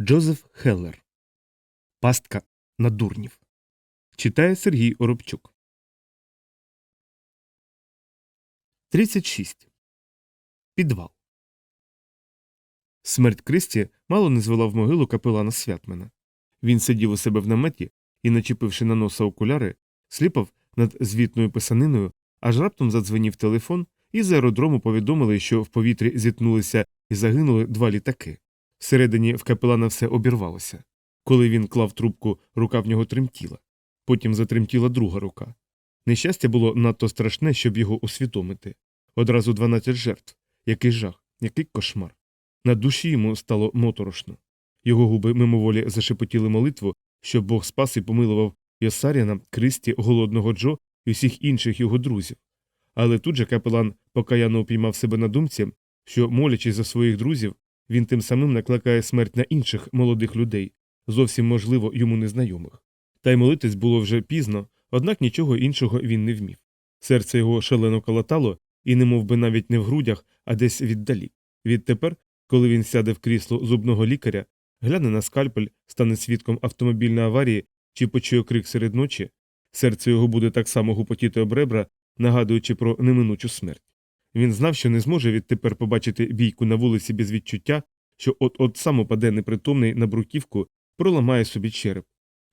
Джозеф Хеллер. Пастка на дурнів. Читає Сергій Оробчук. 36. Підвал. Смерть Кристі мало не звела в могилу капелана Святмена. Він сидів у себе в наметі і, начепивши на носа окуляри, сліпав над звітною писаниною, аж раптом задзвенів телефон, і з аеродрому повідомили, що в повітрі зіткнулися і загинули два літаки. Всередині в капелана все обірвалося. Коли він клав трубку, рука в нього тремтіла. Потім затремтіла друга рука. Нещастя було надто страшне, щоб його усвідомити. Одразу 12 жертв. Який жах, який кошмар. На душі йому стало моторошно. Його губи мимоволі зашепотіли молитву, щоб Бог спас і помилував Йосаріна, Кристі, голодного Джо і всіх інших його друзів. Але тут же капелан покаяно упіймав себе на думці, що, молячись за своїх друзів, він тим самим накликає смерть на інших молодих людей, зовсім можливо йому незнайомих. Та й молитись було вже пізно, однак нічого іншого він не вмів. Серце його шалено колотало, і не мов би навіть не в грудях, а десь віддалі. Відтепер, коли він сяде в крісло зубного лікаря, гляне на скальпель, стане свідком автомобільної аварії чи почує крик серед ночі, серце його буде так само гупотіти об ребра, нагадуючи про неминучу смерть. Він знав, що не зможе відтепер побачити бійку на вулиці без відчуття, що от-от сам упаде непритомний на бруківку, проламає собі череп,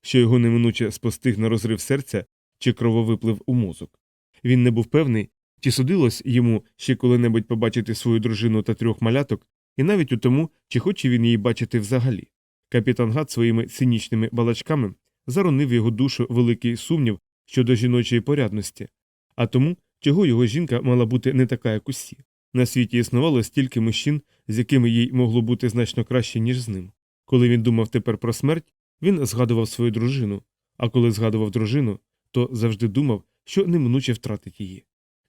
що його неминуче спостигне розрив серця чи крововиплив у мозок. Він не був певний, чи судилось йому ще коли-небудь побачити свою дружину та трьох маляток, і навіть у тому, чи хоче він її бачити взагалі. Капітан Гат своїми цинічними балачками заронив його душу великий сумнів щодо жіночої порядності, а тому, чого його жінка мала бути не така, як усі. На світі існувало стільки мужчин, з якими їй могло бути значно краще, ніж з ним. Коли він думав тепер про смерть, він згадував свою дружину, а коли згадував дружину, то завжди думав, що неминуче втратить її.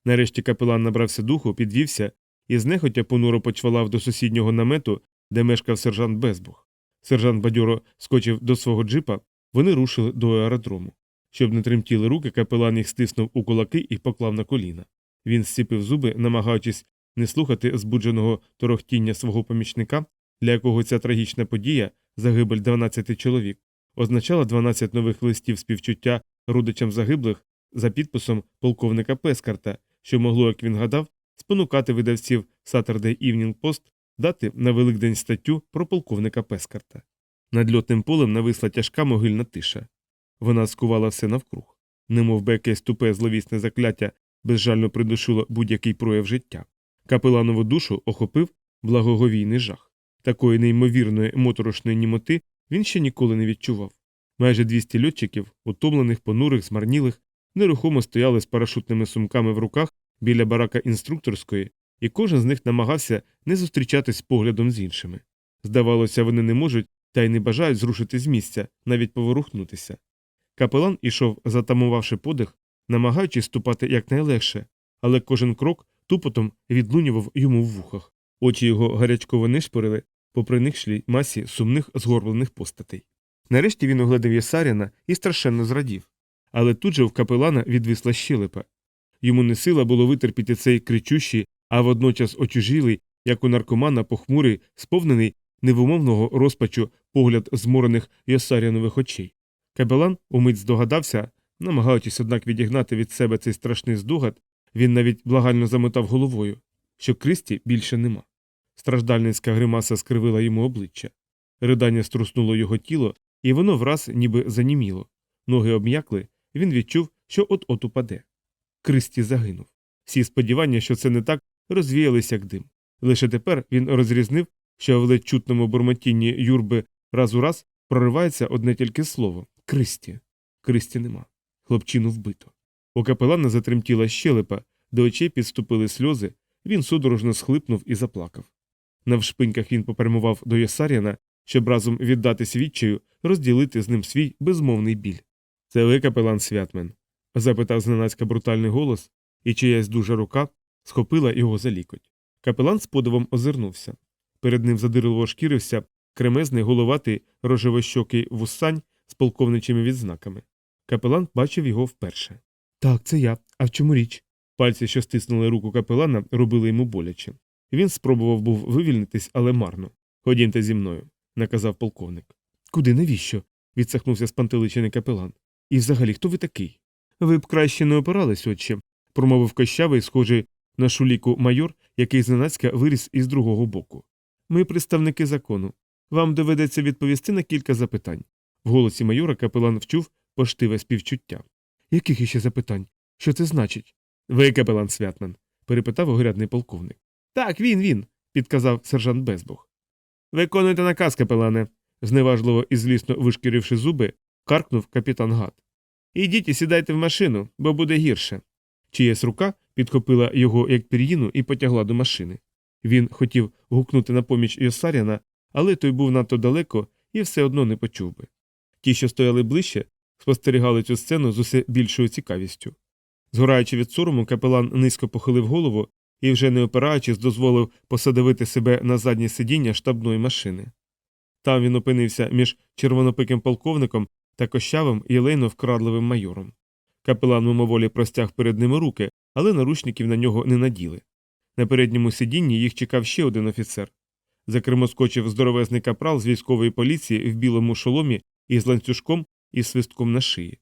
Нарешті капелан набрався духу, підвівся і знехотя понуро почвалав до сусіднього намету, де мешкав сержант Безбух. Сержант бадьоро скочив до свого джипа, вони рушили до аеродрому. Щоб не тремтіли руки, капелан їх стиснув у кулаки і поклав на коліна. Він зціпив зуби, намагаючись не слухати збудженого торохтіння свого помічника, для якого ця трагічна подія, загибель 12 чоловік, означала 12 нових листів співчуття родичам загиблих за підписом полковника Пескарта, що могло, як він гадав, спонукати видавців Saturday Evening Post дати на Великдень статтю про полковника Пескарта. Над льотним полем нависла тяжка могильна тиша. Вона скувала все навкруг, немов би якесь тупе зловісне закляття безжально придушило будь-який прояв життя. Капеланову душу охопив благоговійний жах. Такої неймовірної моторошної німоти він ще ніколи не відчував. Майже 200 льотчиків, утомлених, понурих, змарнілих, нерухомо стояли з парашутними сумками в руках біля барака інструкторської, і кожен з них намагався не зустрічатись поглядом з іншими. Здавалося, вони не можуть та й не бажають зрушити з місця, навіть поворухнутися. Капелан ішов, затамувавши подих, намагаючись ступати якнайлегше, але кожен крок тупотом відлунював йому в вухах. Очі його гарячково нишпорили по приникшлій масі сумних згорблених постатей. Нарешті він оглядав Єсаріна і страшенно зрадів. Але тут же в капелана відвисла щелепа. Йому не сила було витерпіти цей кричущий, а водночас очужілий, як у наркомана похмурий, сповнений невимовного розпачу погляд зморених Йосарінових очей. Капелан умить здогадався, намагаючись, однак відігнати від себе цей страшний здогад, він навіть благально замотав головою, що Кристі більше нема. Страждальницька гримаса скривила йому обличчя. Ридання струснуло його тіло, і воно враз ніби заніміло. Ноги обм'якли, він відчув, що от-от упаде. Кристі загинув. Всі сподівання, що це не так, розвіялися як дим. Лише тепер він розрізнив, що в ледь чутному бурмотінні юрби раз у раз проривається одне тільки слово Кристі. Кристі нема. Хлопчину вбито. У капелана затремтіла щелепа, до очей підступили сльози, він судорожно схлипнув і заплакав. Навшпиньках він попрямував до Єсаріна, щоб разом віддатись відчаю, розділити з ним свій безмовний біль. Це ви, капелан Святмен? запитав зненацька брутальний голос, і чиясь дуже рука схопила його за лікоть. Капелан з подивом озирнувся. Перед ним задирливо шкірився кремезний головатий рожевощокий вусань з полковничими відзнаками. Капелан бачив його вперше. Так, це я. А в чому річ? Пальці, що стиснули руку капелана, робили йому боляче. Він спробував був вивільнитись, але марно. Ходімте зі мною. наказав полковник. Куди навіщо? відсахнувся спантеличений капелан. І взагалі, хто ви такий? Ви б краще не опирались, отче, промовив кощавий, схожий на шуліку майор, який зненацька виріс із другого боку. Ми представники закону. Вам доведеться відповісти на кілька запитань. В голосі майора капелан вчув поштиве співчуття. Яких іще запитань? Що це значить? Ви капелан Святман, перепитав огрядний полковник. Так, він, він, підказав сержант Безбух. Виконуйте наказ, капелане, зневажливо і злісно вишкіривши зуби, каркнув капітан Гат. Ідіть і сідайте в машину, бо буде гірше. Чиясь рука підхопила його як пір'їну і потягла до машини. Він хотів гукнути на поміч Йосаряна, але той був надто далеко і все одно не почув би. Ті, що стояли ближче, спостерігали цю сцену з усе більшою цікавістю. Згораючи від сорому, капелан низько похилив голову і, вже не опираючись, дозволив посадовити себе на заднє сидіння штабної машини. Там він опинився між червонопиким полковником та кощавим і лейно вкрадливим майором. Капелан мимоволі простяг перед ними руки, але наручників на нього не наділи. На передньому сидінні їх чекав ще один офіцер. За кермо скочив здоровезний капрал з військової поліції в білому шоломі із ланцюжком і свистком на шиї.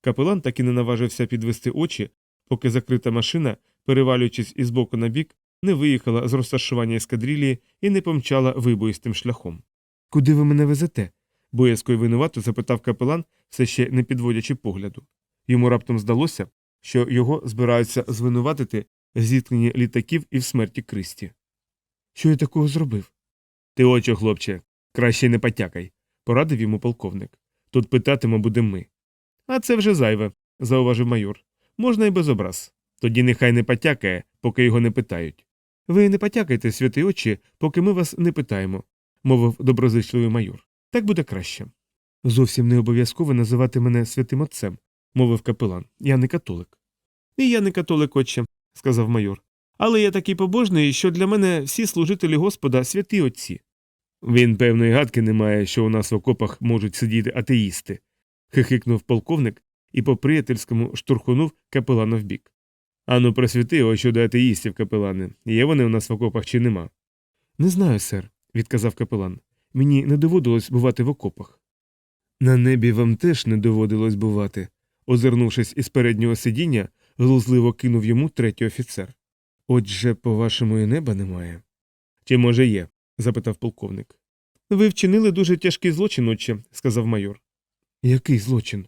Капелан так і не наважився підвести очі, поки закрита машина, перевалюючись із боку на бік, не виїхала з розташування ескадрилії і не помчала вибоїстим шляхом. Куди ви мене везете? боязко й винувато запитав капелан, все ще не підводячи погляду. Йому раптом здалося, що його збираються звинуватити в зіткненні літаків і в смерті Кристі. Що я такого зробив? Ти очі, хлопче, краще не потякай, порадив йому полковник. Тут питатиме будемо ми. А це вже зайве, зауважив майор. Можна і без образ. Тоді нехай не потякає, поки його не питають. Ви не потякайте, святі очі, поки ми вас не питаємо, мовив доброзичливий майор. Так буде краще. Зовсім не обов'язково називати мене святим отцем, мовив капелан. Я не католик. І я не католик, отче, сказав майор. Але я такий побожний, що для мене всі служителі Господа святі отці. Він певної гадки не має, що у нас в окопах можуть сидіти атеїсти, хихикнув полковник і по приятельському штурхунув капелана вбік. Ану, просвіти його щодо атеїстів, капелане. Є вони у нас в окопах чи нема? Не знаю, сер, відказав капелан. Мені не доводилось бувати в окопах. На небі вам теж не доводилось бувати, озирнувшись із переднього сидіння, глузливо кинув йому третій офіцер. Отже, по вашому і неба немає. Чи може є? Запитав полковник. Ви вчинили дуже тяжкий злочин, отче, сказав майор. Який злочин?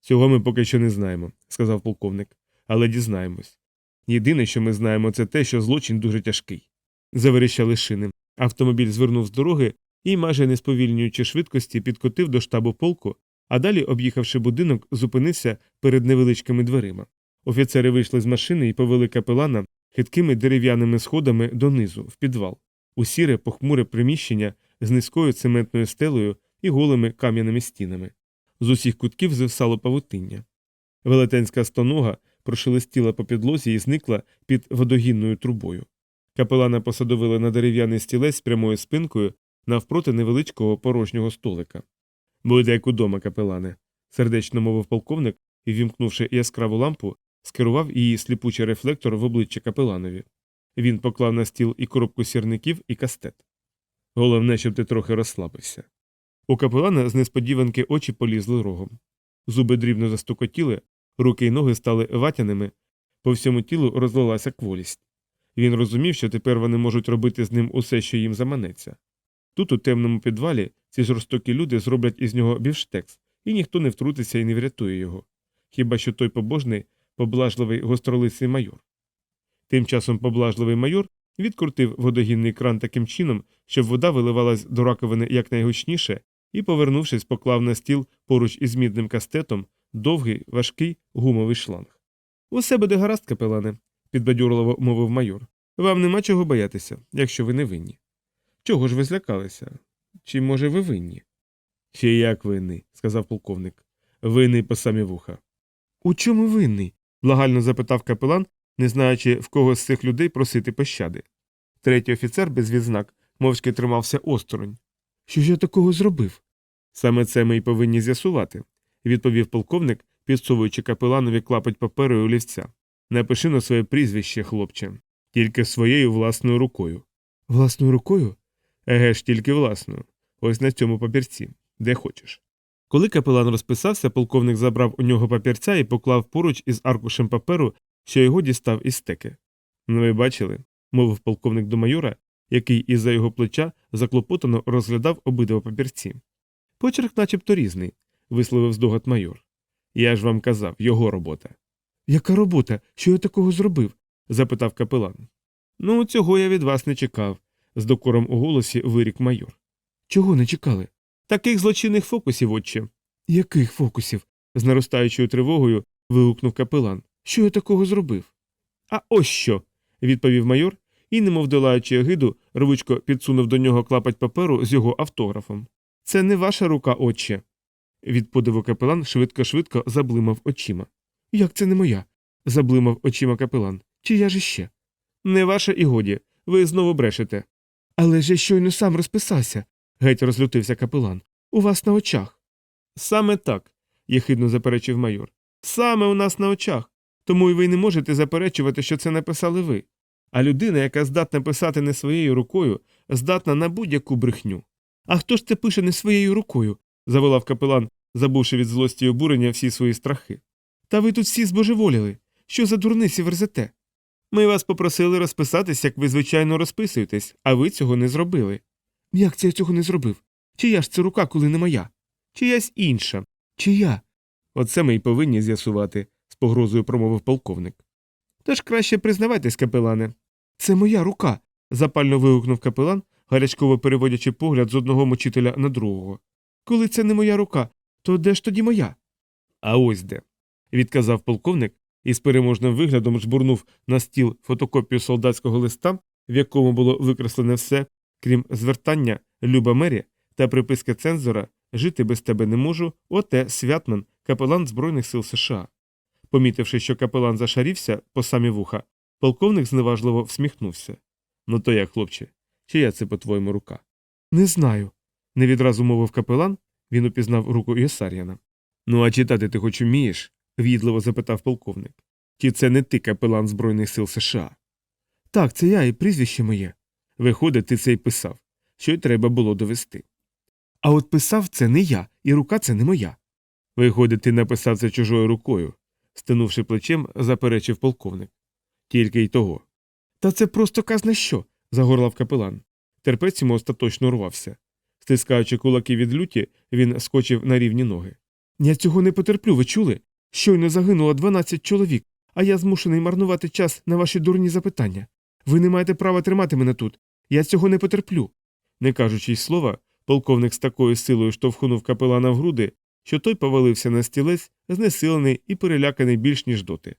Цього ми поки що не знаємо, сказав полковник, але дізнаємось. Єдине, що ми знаємо, це те, що злочин дуже тяжкий. Заверещали шини. Автомобіль звернув з дороги і, майже не сповільнюючи швидкості, підкотив до штабу полку, а далі, об'їхавши будинок, зупинився перед невеличкими дверима. Офіцери вийшли з машини і повели капелана хиткими дерев'яними сходами донизу, в підвал, у сіре похмуре приміщення з низькою цементною стелею і голими кам'яними стінами. З усіх кутків звисало павутиння. Велетенська стонога прошелестіла по підлозі і зникла під водогінною трубою. Капелана посадовили на дерев'яний стілець з прямою спинкою навпроти невеличкого порожнього столика. Будьте як удома, капелане, сердечно мовив полковник і, вімкнувши яскраву лампу, скерував її сліпучий рефлектор в обличчя капеланові. Він поклав на стіл і коробку сірників, і кастет. Головне, щоб ти трохи розслабився. У капелана з несподіванки очі полізли рогом. Зуби дрібно застукотіли, руки й ноги стали ватяними, по всьому тілу розлилася кволість. Він розумів, що тепер вони можуть робити з ним усе, що їм заманеться. Тут, у темному підвалі, ці жорстокі люди зроблять із нього бівштекс, і ніхто не втрутиться і не врятує його. Хіба що той побожний, поблажливий гостролиций майор. Тим часом поблажливий майор відкрутив водогінний кран таким чином, щоб вода виливалась до раковини якнайгучніше, і, повернувшись, поклав на стіл поруч із мідним кастетом довгий, важкий гумовий шланг. Усе буде гаразд, капелане, підбадьорливо мовив майор. Вам нема чого боятися, якщо ви не винні. Чого ж ви злякалися? Чи, може, ви винні? Ще як винний, сказав полковник. Винний по самі вуха. У чому винний? благально запитав капелан, не знаючи, в кого з цих людей просити пощади. Третій офіцер без відзнак мовчки тримався осторонь. Що ж я такого зробив? Саме це ми й повинні з'ясувати, відповів полковник, підсовуючи капеланові клапоть паперу і олівця. Напиши на своє прізвище, хлопче, тільки своєю власною рукою. Власною рукою? Еге ж, тільки власною. Ось на цьому папірці, де хочеш. Коли капелан розписався, полковник забрав у нього папірця і поклав поруч із аркушем паперу, що його дістав із стеки. Ну, ви бачили, мовив полковник до майора, який із-за його плеча заклопотано розглядав обидва папірці. Почерк начебто різний, висловив здогад майор. Я ж вам казав, його робота. Яка робота? Що я такого зробив? запитав капелан. Ну, цього я від вас не чекав, з докором у голосі вирік майор. Чого не чекали? Таких злочинних фокусів, отче. Яких фокусів? з наростаючою тривогою вигукнув капелан. Що я такого зробив? А ось що. відповів майор і, немов долаючи огиду, рвучко підсунув до нього клапать паперу з його автографом. Це не ваша рука, отче. Від подиву капелан швидко-швидко заблимав очима. Як це не моя? заблимав очима капелан. Чия ж іще? Не ваша і годі. Ви знову брешете. Але ж я щойно сам розписався, геть розлютився капелан. У вас на очах. Саме так, єхидно заперечив майор. Саме у нас на очах. Тому й ви не можете заперечувати, що це написали ви. А людина, яка здатна писати не своєю рукою, здатна на будь-яку брехню. А хто ж це пише не своєю рукою? заволав капелан, забувши від злості й обурення всі свої страхи. Та ви тут всі збожеволіли. Що за дурниці верзете? Ми вас попросили розписатись, як ви звичайно розписуєтесь, а ви цього не зробили. Як це я цього не зробив? Чия ж це рука, коли не моя? Чиясь інша. Чия? Оце ми й повинні з'ясувати, погрозою промовив полковник. Тож краще признавайтесь, капелане. Це моя рука. запально вигукнув капелан, гарячково переводячи погляд з одного мучителя на другого. Коли це не моя рука, то де ж тоді моя? А ось де. відказав полковник і з переможним виглядом жбурнув на стіл фотокопію солдатського листа, в якому було викреслене все, крім звертання Люба Мері та приписки цензора Жити без тебе не можу, оте Святман, капелан Збройних сил США. Помітивши, що капелан зашарівся по самі вуха, полковник зневажливо всміхнувся. Ну то як, хлопче, чия це, по-твоєму, рука? Не знаю. Не відразу мовив капелан, він упізнав руку Єсар'яна. Ну, а читати ти хоч умієш? в'їдливо запитав полковник. Чи це не ти капелан Збройних сил США? Так, це я і прізвище моє. Виходить, ти це й писав, що й треба було довести. А от писав це не я, і рука це не моя. Виходить, ти написав це чужою рукою, стинувши плечем, заперечив полковник. Тільки й того. Та це просто казна що. загорлав капелан. Терпець йому остаточно урвався. Стискаючи кулаки від люті, він скочив на рівні ноги. Я цього не потерплю, ви чули? Щойно загинуло 12 чоловік, а я змушений марнувати час на ваші дурні запитання. Ви не маєте права тримати мене тут. Я цього не потерплю. Не кажучи й слова, полковник з такою силою штовхнув капелана в груди, що той повалився на стілець, знесилений і переляканий більш ніж доти.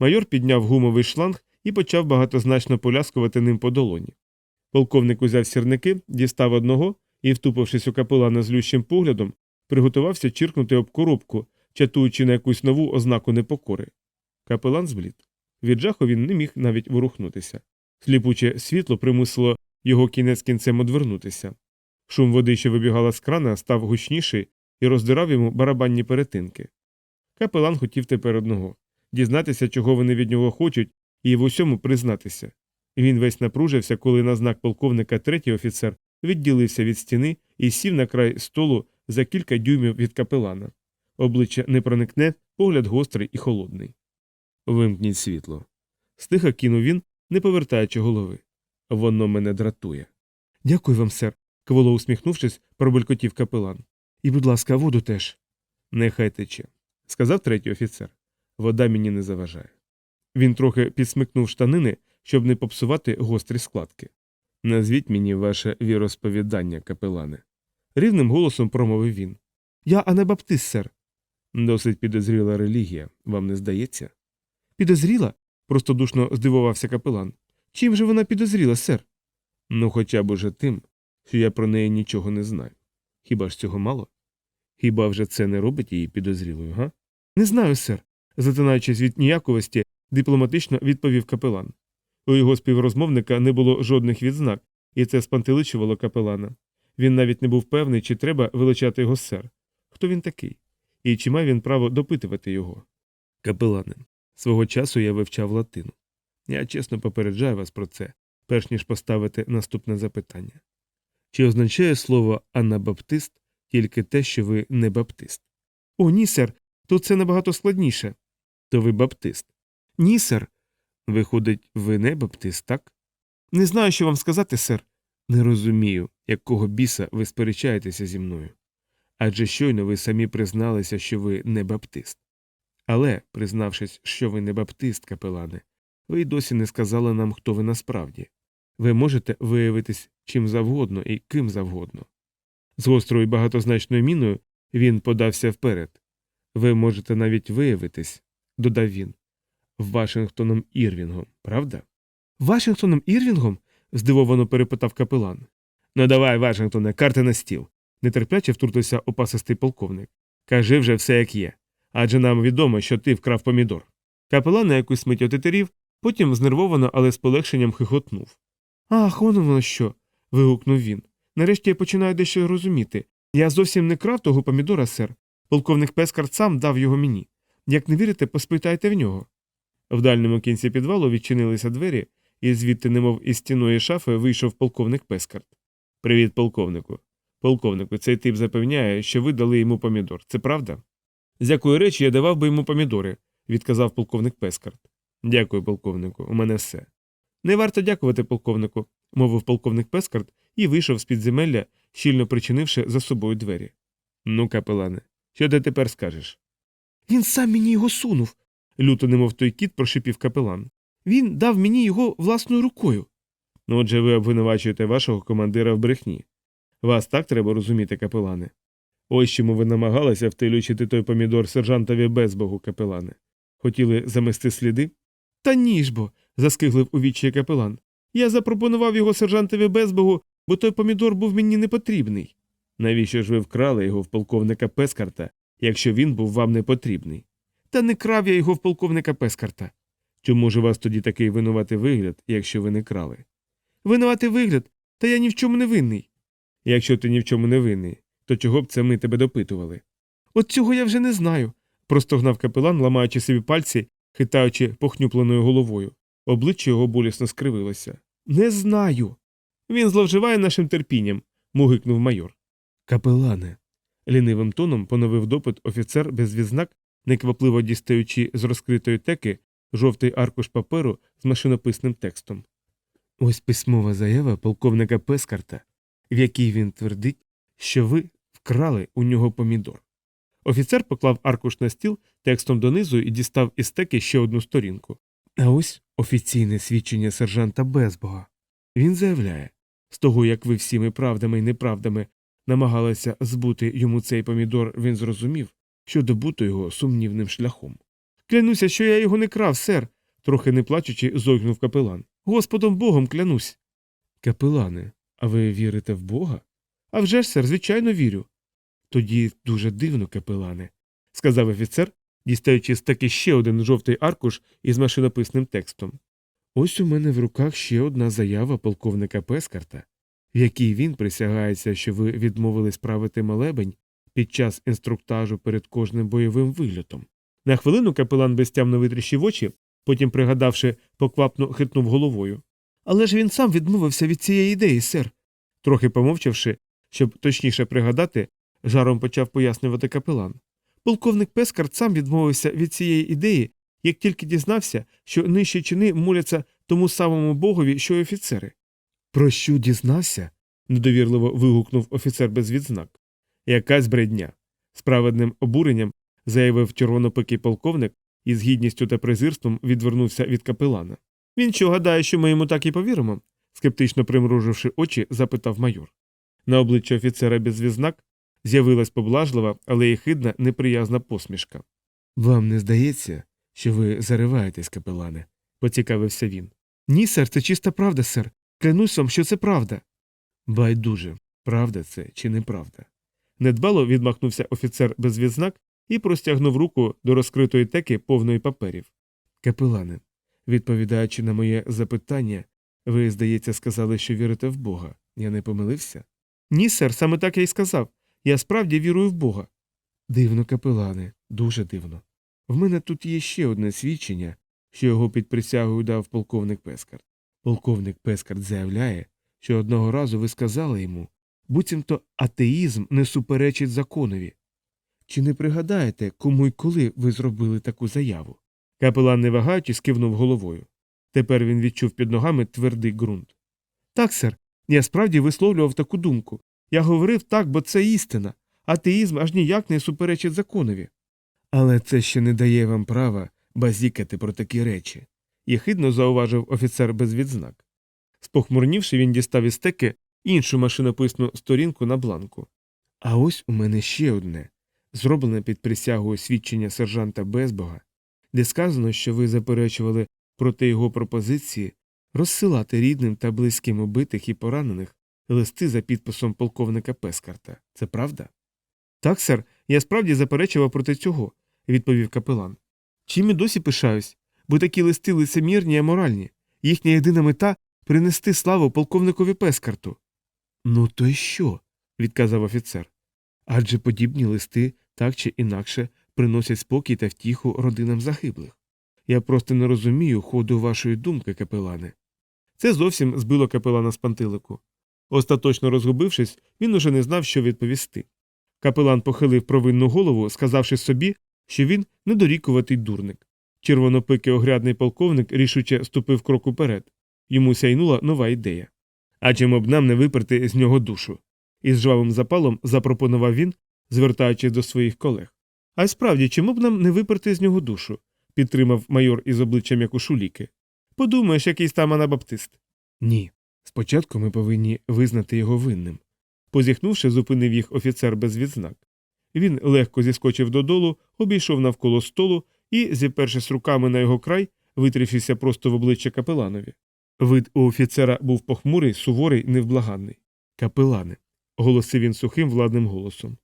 Майор підняв гумовий шланг і почав багатозначно поляскувати ним по долоні. Полковник узяв сірники, дістав одного і, втупившись у капелана злющим поглядом, приготувався чіркнути об коробку, чатуючи на якусь нову ознаку непокори. Капелан зблід. Від жаху він не міг навіть ворухнутися. Сліпуче світло примусило його кінець кінцем одвернутися. Шум води, що вибігала з крана, став гучніший і роздирав йому барабанні перетинки. Капелан хотів тепер одного дізнатися, чого вони від нього хочуть, і в усьому признатися. Він весь напружився, коли на знак полковника третій офіцер відділився від стіни і сів на край столу за кілька дюймів від капелана. Обличчя не проникне, погляд гострий і холодний. Вимкніть світло. Стиха кинув він, не повертаючи голови. Воно мене дратує. Дякую вам, сер. кволо усміхнувшись, пробулькотів капелан. І, будь ласка, воду теж. Нехай тече, сказав третій офіцер. Вода мені не заважає. Він трохи підсмикнув штанини, щоб не попсувати гострі складки. Назвіть мені ваше віросповідання, капелане. Рівним голосом промовив він. Я анабаптист, сер. Досить підозріла релігія, вам не здається? Підозріла? простодушно здивувався капелан. Чим же вона підозріла, сер? Ну, хоча б уже тим, що я про неї нічого не знаю. Хіба ж цього мало? Хіба вже це не робить її підозрілою, га? Не знаю, сер, затинаючись від ніяковості, дипломатично відповів капелан. У його співрозмовника не було жодних відзнак, і це спантеличувало капелана. Він навіть не був певний, чи треба величати його сер. Хто він такий? І чи має він право допитувати його? Капелане, свого часу я вивчав латину. Я чесно попереджаю вас про це, перш ніж поставити наступне запитання. Чи означає слово анабаптист тільки те, що ви не баптист? О, ні, сер, тут це набагато складніше. То ви баптист. Ні, сер. Виходить, ви не баптист, так? Не знаю, що вам сказати, сер. Не розумію, якого біса ви сперечаєтеся зі мною. Адже щойно ви самі призналися, що ви не баптист. Але, признавшись, що ви не баптист, капелане, ви й досі не сказали нам, хто ви насправді. Ви можете виявитись чим завгодно і ким завгодно. З гострою багатозначною міною він подався вперед. Ви можете навіть виявитись, додав він, Вашингтоном Ірвінгом, правда? Вашингтоном Ірвінгом? здивовано перепитав капелан. Ну давай, Вашингтоне, карти на стіл. нетерпляче втрутився опасистий полковник. Кажи вже все як є. Адже нам відомо, що ти вкрав помідор. Капелан на якусь мить отетерів, потім знервовано, але з полегшенням хихотнув. Ах, он воно що. вигукнув він. Нарешті я починаю дещо розуміти. Я зовсім не крав того помідора, сер. Полковник Пескар сам дав його мені. Як не вірите, поспитайте в нього. В дальньому кінці підвалу відчинилися двері, і звідти, немов із стіної шафи, вийшов полковник Пескарт. Привіт, полковнику. Полковнику, цей тип запевняє, що ви дали йому помідор. Це правда? З якої речі я давав би йому помідори, відказав полковник Пескарт. Дякую, полковнику, у мене все. Не варто дякувати, полковнику, мовив полковник Пескарт і вийшов з підземелля, щільно причинивши за собою двері. Ну, капелане, що ти тепер скажеш? Він сам мені його сунув, люто, немов той кіт, прошипів капелан. Він дав мені його власною рукою. Ну, отже, ви обвинувачуєте вашого командира в брехні. Вас так треба розуміти, капелане. Ось чому ви намагалися втилючити той помідор сержантові безбогу, капелане. Хотіли замести сліди? Та ні ж бо. заскиглив у вічі капелан. Я запропонував його сержантові безбогу, бо той помідор був мені не. Навіщо ж ви вкрали його в полковника Пескарта, якщо він був вам не потрібний? Та не крав я його в полковника Пескарта. Чому ж у вас тоді такий винуватий вигляд, якщо ви не крали? Винуватий вигляд, та я ні в чому не винний. Якщо ти ні в чому не винний, то чого б це ми тебе допитували? От цього я вже не знаю, простогнав капелан, ламаючи собі пальці, хитаючи похнюпленою головою. Обличчя його болісно скривилося. Не знаю. Він зловживає нашим терпінням, мугикнув майор. Капелане. лінивим тоном поновив допит офіцер без відзнак, неквапливо дістаючи з розкритої теки жовтий аркуш паперу з машинописним текстом. Ось письмова заява полковника Пескарта, в якій він твердить, що ви вкрали у нього помідор. Офіцер поклав аркуш на стіл текстом донизу і дістав із теки ще одну сторінку. А ось офіційне свідчення сержанта Безбога. Він заявляє з того, як ви всіми правдами і неправдами намагалися збути йому цей помідор, він зрозумів, що добуто його сумнівним шляхом. Клянуся, що я його не крав, сер, трохи не плачучи, зойкнув капелан. Господом Богом клянусь. Капелане, а ви вірите в Бога? «А вже ж, сер, звичайно, вірю. Тоді дуже дивно, капелане, сказав офіцер, дістаючи з таки ще один жовтий аркуш із машинописним текстом. Ось у мене в руках ще одна заява полковника Пескарта, в якій він присягається, що ви відмовились справити молебень під час інструктажу перед кожним бойовим вильотом. На хвилину капелан безтямно витріщив очі, потім, пригадавши, поквапно хитнув головою. Але ж він сам відмовився від цієї ідеї, сер. Трохи помовчавши, щоб точніше пригадати, жаром почав пояснювати капелан. Полковник Пескарт сам відмовився від цієї ідеї, як тільки дізнався, що нижчі чини моляться тому самому богові, що й офіцери. Про що дізнався? недовірливо вигукнув офіцер без відзнак. Якась бредня. Справедним обуренням заявив червонопикий полковник і з гідністю та презирством відвернувся від капелана. Він що гадає, що ми йому так і повіримо? скептично примруживши очі, запитав майор. На обличчі офіцера без відзнак з'явилась поблажлива, але й хидна неприязна посмішка. Вам не здається, що ви зариваєтесь, капелане? поцікавився він. Ні, сер, це чиста правда, сер. Клянусь вам, що це правда. Байдуже, правда це чи неправда. Недбало відмахнувся офіцер без відзнак і простягнув руку до розкритої теки повної паперів. Капелане, відповідаючи на моє запитання, ви, здається, сказали, що вірите в Бога. Я не помилився? Ні, сер, саме так я й сказав. Я справді вірую в Бога. Дивно, капелане, дуже дивно. В мене тут є ще одне свідчення, що його під присягою дав полковник Пескарт. Полковник Пескарт заявляє, що одного разу ви сказали йому, буцімто атеїзм не суперечить законові. Чи не пригадаєте, кому й коли ви зробили таку заяву? Капелан, не вагаючись, кивнув головою. Тепер він відчув під ногами твердий ґрунт. Так, сер, я справді висловлював таку думку. Я говорив так, бо це істина. Атеїзм аж ніяк не суперечить законові. Але це ще не дає вам права базікати про такі речі, єхидно зауважив офіцер без відзнак. Спохмурнівши, він дістав із стеки іншу машинописну сторінку на бланку. А ось у мене ще одне, зроблене під присягою свідчення сержанта Безбога, де сказано, що ви заперечували проти його пропозиції розсилати рідним та близьким убитих і поранених листи за підписом полковника Пескарта. Це правда? Так, сер, я справді заперечував проти цього, відповів капелан. Чим і досі пишаюсь, бо такі листи лицемірні і аморальні. Їхня єдина мета принести славу полковникові Пескарту. Ну, то й що? відказав офіцер. Адже подібні листи так чи інакше приносять спокій та втіху родинам загиблих. Я просто не розумію ходу вашої думки, капелане. Це зовсім збило капелана з пантелику. Остаточно розгубившись, він уже не знав, що відповісти. Капелан похилив провинну голову, сказавши собі, що він недорікуватий дурник. Червонопикий огрядний полковник рішуче ступив крок уперед. Йому сяйнула нова ідея. А чому б нам не виперти з нього душу? Із жвавим запалом запропонував він, звертаючись до своїх колег. А й справді, чому б нам не виперти з нього душу? підтримав майор із обличчям як у шуліки. Подумаєш, якийсь там анабаптист. Ні. Спочатку ми повинні визнати його винним. Позіхнувши, зупинив їх офіцер без відзнак. Він легко зіскочив додолу, обійшов навколо столу і, зіпершись руками на його край, витріфився просто в обличчя капеланові. Вид у офіцера був похмурий, суворий, невблаганний. Капелане, оголосив він сухим владним голосом.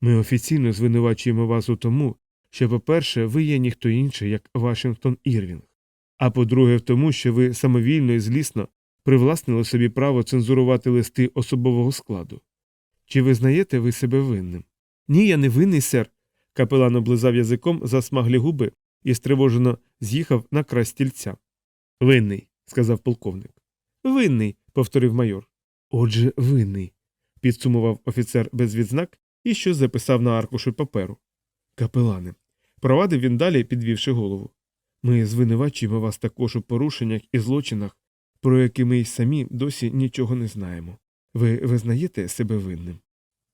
Ми офіційно звинувачуємо вас у тому, що, по-перше, ви є ніхто інший, як Вашингтон Ірвінг, а по-друге, в тому, що ви самовільно і злісно привласнили собі право цензурувати листи особового складу. Чи визнаєте ви себе винним? Ні, я не винний, сер. Капелан облизав язиком засмаглі губи і стривожено з'їхав на край стільця. Винний, сказав полковник. Винний, повторив майор. Отже, винний, підсумував офіцер без відзнак і щось записав на аркуші паперу. Капелане, провадив він далі, підвівши голову. Ми звинувачуємо вас також у порушеннях і злочинах, про які ми й самі досі нічого не знаємо. Ви визнаєте себе винним?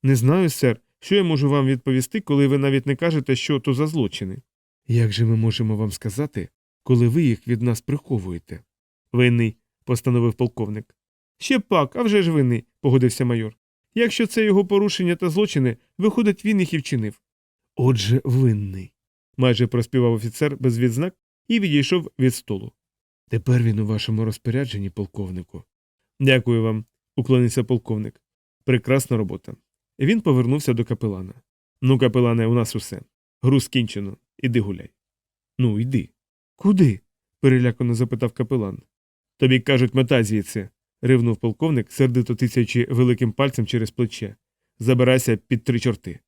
Не знаю, сер, що я можу вам відповісти, коли ви навіть не кажете, що то за злочини. Як же ми можемо вам сказати, коли ви їх від нас приховуєте? Винний, постановив полковник. Ще пак, а вже ж винний, погодився майор. Якщо це його порушення та злочини, виходить, він їх і вчинив. Отже, винний, майже проспівав офіцер без відзнак і відійшов від столу. Тепер він у вашому розпорядженні, полковнику. Дякую вам, уклонився полковник. Прекрасна робота. Він повернувся до капелана. Ну, капелане, у нас усе. Гру скінчено. Іди гуляй. Ну, йди. Куди? перелякано запитав капелан. Тобі кажуть, мета звідси, ривнув полковник, сердито тицяючи великим пальцем через плече. Забирайся під три чорти.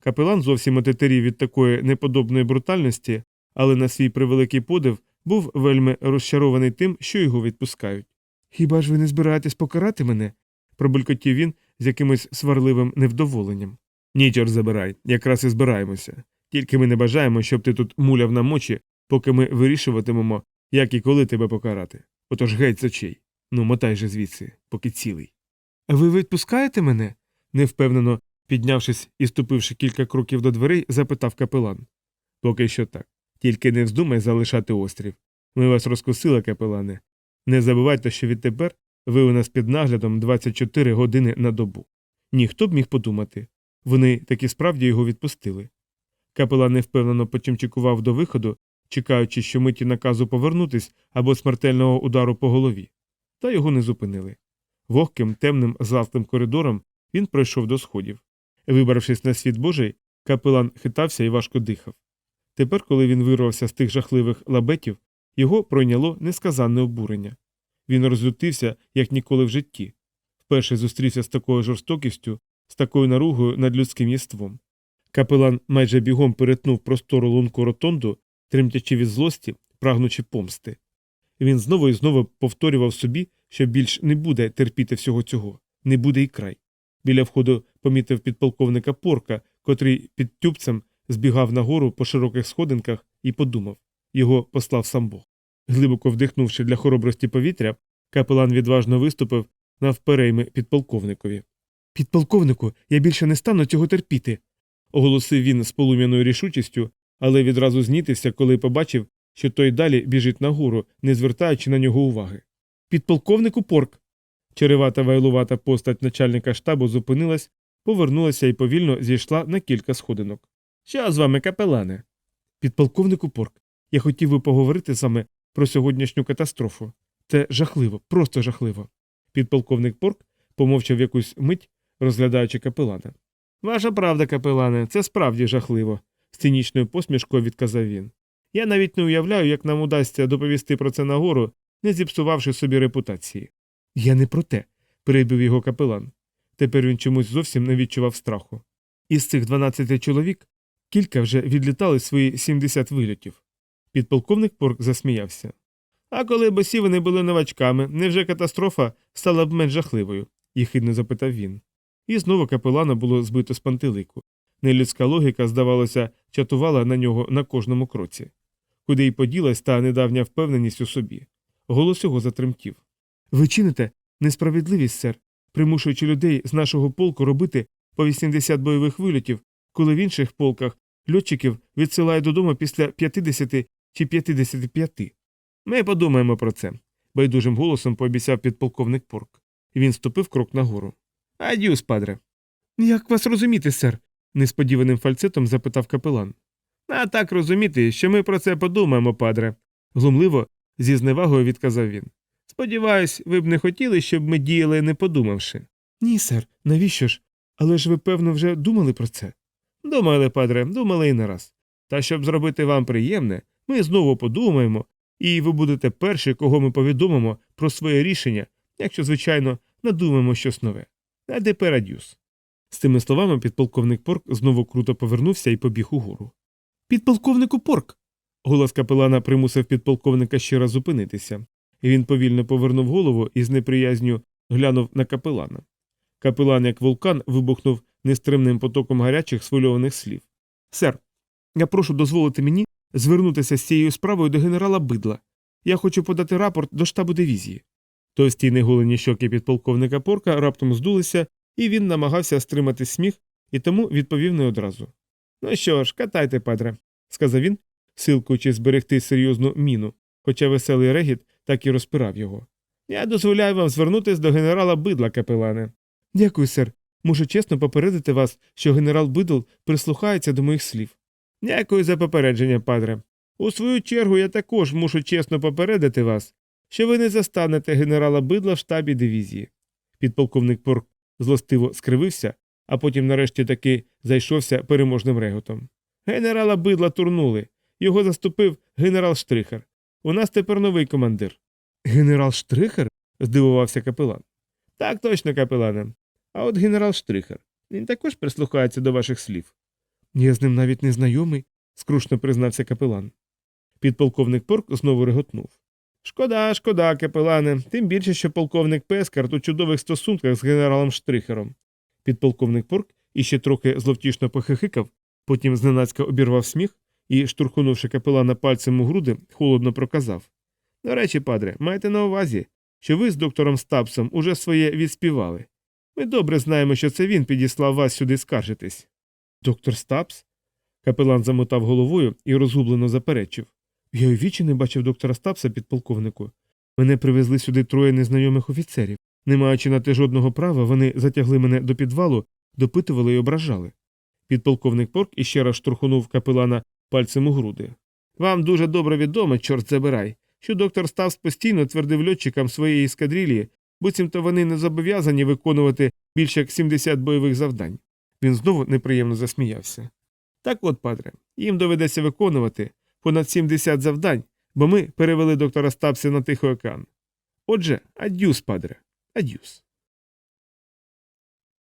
Капелан зовсім отетерів від такої неподобної брутальності, але на свій превеликий подив був вельми розчарований тим, що його відпускають. Хіба ж ви не збираєтесь покарати мене? пробулькотів він з якимось сварливим невдоволенням. Ні, чорт забирай, якраз і збираємося. Тільки ми не бажаємо, щоб ти тут муляв на мочі, поки ми вирішуватимемо, як і коли тебе покарати. Отож геть з очей. Ну, мотай же звідси, поки цілий. Ви відпускаєте мене? невпевнено, піднявшись і ступивши кілька кроків до дверей, запитав капелан. Поки що так. Тільки не вздумай залишати острів. Ми вас розкусили, капелане. Не забувайте, що відтепер ви у нас під наглядом 24 години на добу. Ніхто б міг подумати. Вони таки справді його відпустили. Капелан невпевнено почимчикував до виходу, чекаючи, що миті наказу повернутись або смертельного удару по голові. Та його не зупинили. Вогким, темним, зластим коридором він пройшов до сходів. Вибравшись на світ божий, капелан хитався і важко дихав. Тепер, коли він вирвався з тих жахливих лабетів, його пройняло несказанне обурення. Він розлютився, як ніколи в житті. Вперше зустрівся з такою жорстокістю, з такою наругою над людським єством. Капелан майже бігом перетнув простору лунку ротонду, тремтячи від злості, прагнучи помсти. Він знову і знову повторював собі, що більш не буде терпіти всього цього, не буде і край. Біля входу помітив підполковника порка, котрий під тюбцем збігав нагору по широких сходинках і подумав його послав сам Бог. Глибоко вдихнувши для хоробрості повітря, капелан відважно виступив навперейми підполковникові. Підполковнику, я більше не стану цього терпіти, оголосив він з полум'яною рішучістю, але відразу знітився, коли побачив, що той далі біжить нагору, не звертаючи на нього уваги. Підполковнику порк. Черевата вайлувата постать начальника штабу зупинилась, повернулася і повільно зійшла на кілька сходинок. Що з вами, капелане? Підполковнику порк. Я хотів би поговорити вами про сьогоднішню катастрофу. Це жахливо, просто жахливо. Підполковник Порк помовчав якусь мить, розглядаючи капелана. Ваша правда, капелане, це справді жахливо, з цинічною посмішкою відказав він. Я навіть не уявляю, як нам удасться доповісти про це нагору, не зіпсувавши собі репутації. Я не про те, перебив його капелан. Тепер він чомусь зовсім не відчував страху. Із цих 12 чоловік кілька вже відлітали свої 70 вильотів. Підполковник Порк засміявся. А коли б усі вони були новачками, невже катастрофа стала б менш жахливою? їхидно запитав він. І знову капелана було збито з пантелику. Нелюдська логіка, здавалося, чатувала на нього на кожному кроці. Куди й поділась та недавня впевненість у собі. Голос його затремтів. Ви чините несправедливість, сер, примушуючи людей з нашого полку робити по 80 бойових вильотів, коли в інших полках льотчиків відсилають додому після 50 чи 55. Ми подумаємо про це, байдужим голосом пообіцяв підполковник Порк. Він ступив крок нагору. Адюс, падре. Як вас розуміти, сер? несподіваним фальцетом запитав капелан. А так розуміти, що ми про це подумаємо, падре, глумливо, зі зневагою відказав він. Сподіваюсь, ви б не хотіли, щоб ми діяли, не подумавши. Ні, сер, навіщо ж? Але ж ви, певно, вже думали про це. Думали, падре, думали і не раз. Та щоб зробити вам приємне, ми знову подумаємо, і ви будете перші, кого ми повідомимо про своє рішення, якщо, звичайно, надумаємо щось нове. А тепер адюс. З цими словами підполковник Порк знову круто повернувся і побіг угору. Підполковнику Порк. Голос капелана примусив підполковника ще раз зупинитися. Він повільно повернув голову і з неприязню глянув на капелана. Капелан, як вулкан, вибухнув нестримним потоком гарячих свильованих слів. Сер, я прошу дозволити мені звернутися з цією справою до генерала Бидла. Я хочу подати рапорт до штабу дивізії. Товсті неголені щоки підполковника Порка раптом здулися, і він намагався стримати сміх і тому відповів не одразу. Ну що ж, катайте, падре, сказав він, силкуючи зберегти серйозну міну, хоча веселий регіт так і розпирав його. Я дозволяю вам звернутися до генерала Бидла, капелане. Дякую, сер. Мушу чесно попередити вас, що генерал Бидл прислухається до моїх слів. Дякую за попередження, падре. У свою чергу я також мушу чесно попередити вас, що ви не застанете генерала Бидла в штабі дивізії. Підполковник Порк злостиво скривився, а потім нарешті таки зайшовся переможним реготом. Генерала Бидла турнули. Його заступив генерал Штрихер. У нас тепер новий командир. Генерал Штрихер? здивувався капелан. Так точно, капелане. А от генерал Штрихер. Він також прислухається до ваших слів. Я з ним навіть не знайомий, скрушно признався капелан. Підполковник Порк знову реготнув. Шкода, шкода, капелане, тим більше, що полковник Пескарт у чудових стосунках з генералом Штрихером. Підполковник Порк іще трохи зловтішно похихикав, потім зненацька обірвав сміх і, штурхнувши капелана пальцем у груди, холодно проказав До речі, падре, майте на увазі, що ви з доктором Стапсом уже своє відспівали. Ми добре знаємо, що це він підіслав вас сюди скаржитись. Доктор Стапс? Капелан замотав головою і розгублено заперечив. Я у вічі не бачив доктора Стапса підполковнику. Мене привезли сюди троє незнайомих офіцерів. Не маючи на те жодного права, вони затягли мене до підвалу, допитували і ображали. Підполковник Порк іще раз штурхунув капелана пальцем у груди. Вам дуже добре відомо, чорт забирай, що доктор Ставс постійно твердив льотчикам своєї ескадрилії, буцімто вони не зобов'язані виконувати більше як 70 бойових завдань. Він знову неприємно засміявся. Так от, падре, їм доведеться виконувати понад 70 завдань, бо ми перевели доктора Стапса на Тихий океан. Отже, адюс, падре, адюс.